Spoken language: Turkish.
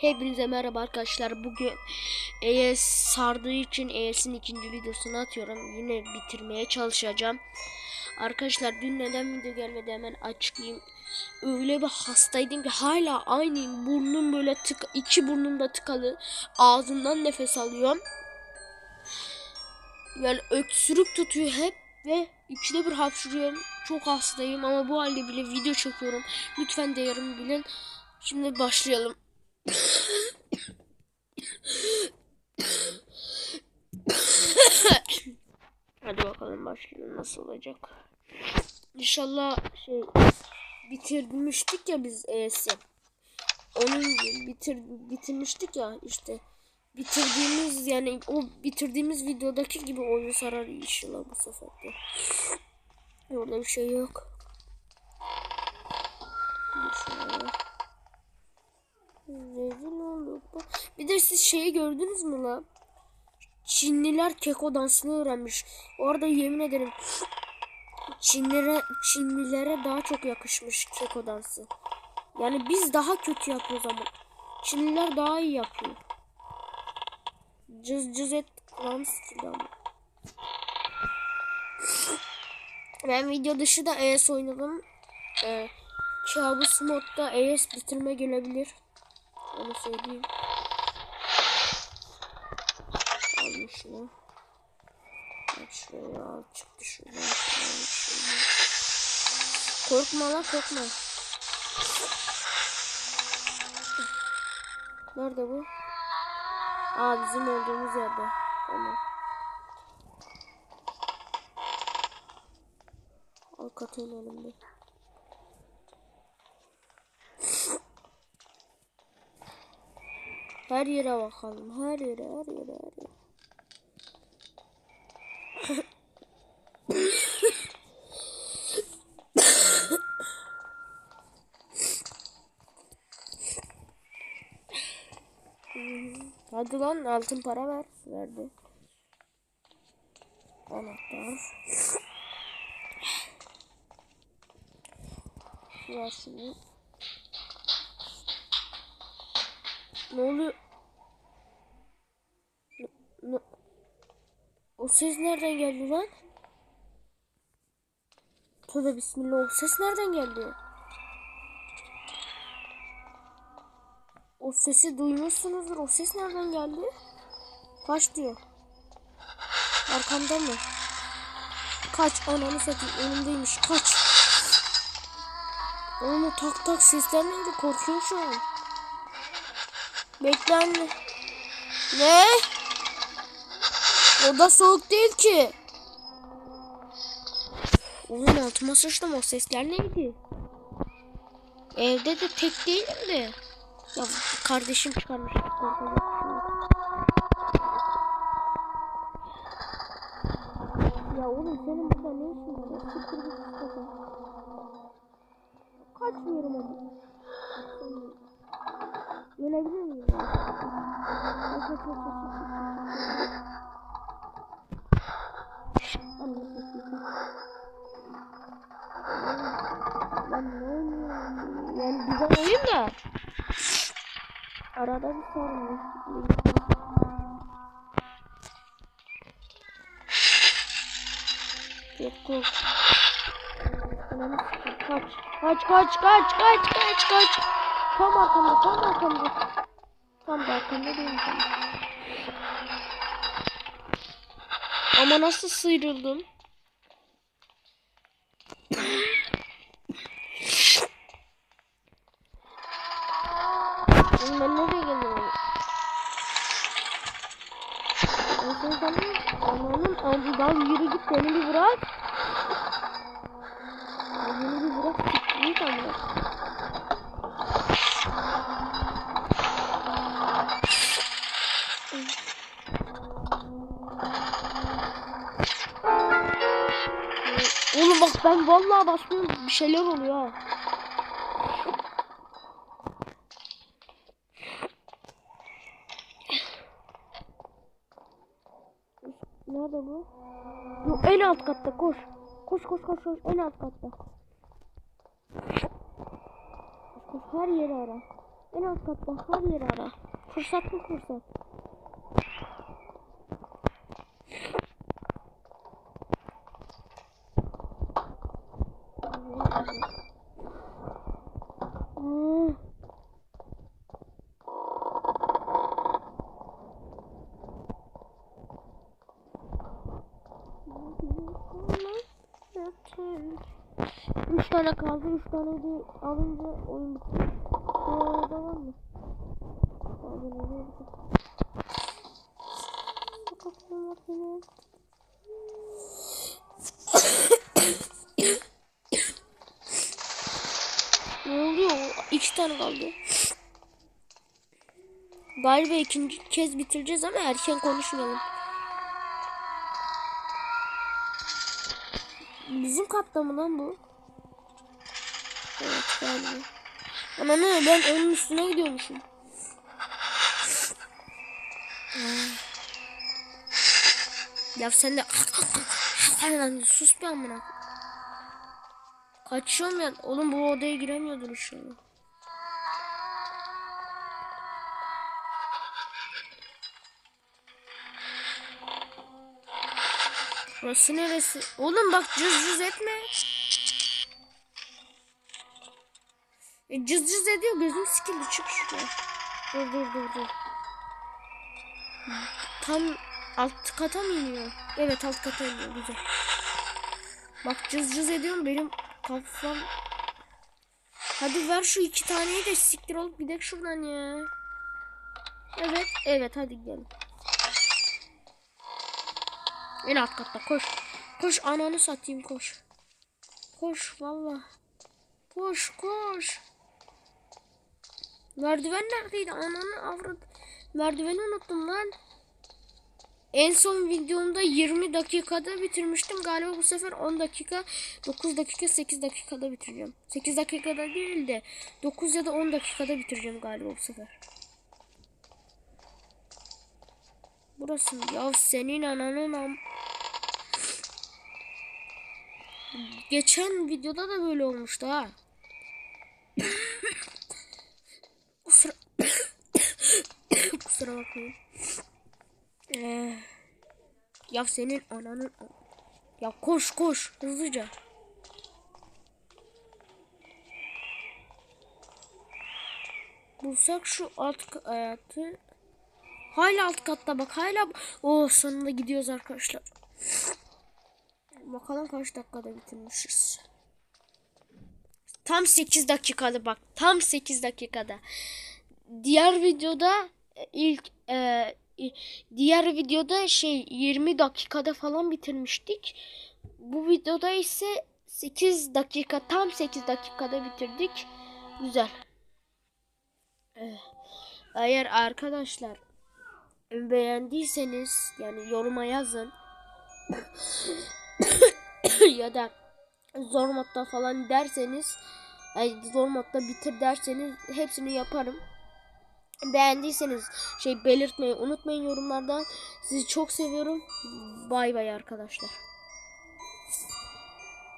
Hepinize merhaba arkadaşlar. Bugün ES sardığı için ES'in ikinci videosunu atıyorum. Yine bitirmeye çalışacağım. Arkadaşlar dün neden video gelmedi hemen açıklayayım. Öyle bir hastaydım ki hala aynı burnum böyle tık iki burnum da tıkalı. Ağzımdan nefes alıyorum. Yani öksürük tutuyor hep ve ikide bir hapşırıyorum. Çok hastayım ama bu halde bile video çekiyorum. Lütfen değerimi bilin. Şimdi başlayalım. Hadi bakalım başlayalım nasıl olacak. İnşallah şey bitirmiştik ya biz ES'i. Onun bitir bitirmiştik ya işte bitirdiğimiz yani o bitirdiğimiz videodaki gibi oyun sarar inşallah bu sefer de. Orada bir şey yok. Bir. Rezil olduk. Bir de siz şeyi gördünüz mü lan? Çinliler keko dansını öğrenmiş. Orada yemin ederim Çinlilere, Çinlilere daha çok yakışmış keko dansı. Yani biz daha kötü yapıyoruz ama Çinliler daha iyi yapıyor. Cız cız et sikildi ama. Ben video dışı da ES oynadım. Ee, kabus modda ES bitirme gelebilir. Onu söyleyeyim. Şunu. Aç şuraya al çıktı şuradan. şuradan. Korkma lan korkma. Nerede bu? Aa bizim olduğumuz yerde. Tamam. Al katın elimde. Her yere bakalım. Her yere, her yere, her yere. Hadi lan altın para ver. Verdi. Anahtar. Ver şunu. Ne oluyor? Ne, ne? O ses nereden geldi lan? Tövbe bismillah o ses nereden geldi? O sesi duymuşsunuzdur. O ses nereden geldi? Kaç diyor. Arkamda mı? Kaç ananı satayım önümdeymiş kaç. Oğlum o tak tak sesler neydi? Korkuyorum şu an. Bekle anne. Ne? Oda soğuk değil ki. Oğlum altıma sıçtım o sesler neydi? Evde de tek değilim de. Ya kardeşim çıkarmış. bir. Ya oğlum senin burada ne işin var? Siktir git istiyorsan. Kaçmıyorum hadi. Yönebilir miyim? Kaç kaç kaç kaç. Ben ne oynuyorum? Yani güzel oyun da. Arada bir sorun. Yok. Kaç. Kaç kaç kaç kaç kaç kaç. Tam arkamda tam arkamda. Tam da arkamda değilim tam. Ama nasıl sıyrıldım? Oğlum ben nereye geldim? Tanıyorum. Ananın ambudan yürü git beni bir bırak. Beni bir bırak. İyi tamam. Oğlum bak ben vallahi basmıyorum bir şeyler oluyor Nerede bu? Bu en alt katta koş. Koş koş koş koş en alt katta. Koş koş her yeri ara. En alt katta her yeri ara. Fırsat mı fırsat? Şey, 3 tane kaldı. 3 tane de alınca oyun bitti. Bu arada var mı? Pardon oraya bir Kapatmam var ne oluyor? 2 tane kaldı. Galiba ikinci kez bitireceğiz ama erken konuşmayalım. Bizim katta mı lan bu? Evet galiba. Ama ne ben onun üstüne gidiyormuşum. Ya sen de Lan sus bir amına. Kaçıyorum ya. Oğlum bu odaya giremiyordur inşallah. Burası neresi? Oğlum bak cız cız etme. E, cız cız ediyor gözüm sikildi çık şuraya. Dur dur dur dur. Tam alt kata mı iniyor? Evet alt kata iniyor güzel. Bak cız cız ediyorum benim kafam. Hadi ver şu iki taneyi de siktir olup gidelim şuradan ya. Evet evet hadi gidelim. En alt katta koş. Koş ananı satayım koş. Koş valla. Koş koş. Merdiven neredeydi? Ananı avrat. Merdiveni unuttum lan. En son videomda 20 dakikada bitirmiştim. Galiba bu sefer 10 dakika, 9 dakika, 8 dakikada bitireceğim. 8 dakikada değil de 9 ya da 10 dakikada bitireceğim galiba bu sefer. Burası? Ya senin ananın am... Geçen videoda da böyle olmuştu ha. Kusura... Kusura bakmayın. Ee, ya senin ananın... Ya koş koş hızlıca. Bulsak şu alt hayatı. Hala alt katta bak hala. O sonunda gidiyoruz arkadaşlar. Bakalım kaç dakikada bitirmişiz. Tam 8 dakikada bak. Tam 8 dakikada. Diğer videoda e, ilk e, diğer videoda şey 20 dakikada falan bitirmiştik. Bu videoda ise 8 dakika tam 8 dakikada bitirdik. Güzel. Eğer arkadaşlar beğendiyseniz yani yoruma yazın. ya da zor modda falan derseniz yani zor modda bitir derseniz hepsini yaparım. Beğendiyseniz şey belirtmeyi unutmayın yorumlarda. Sizi çok seviyorum. Bay bay arkadaşlar.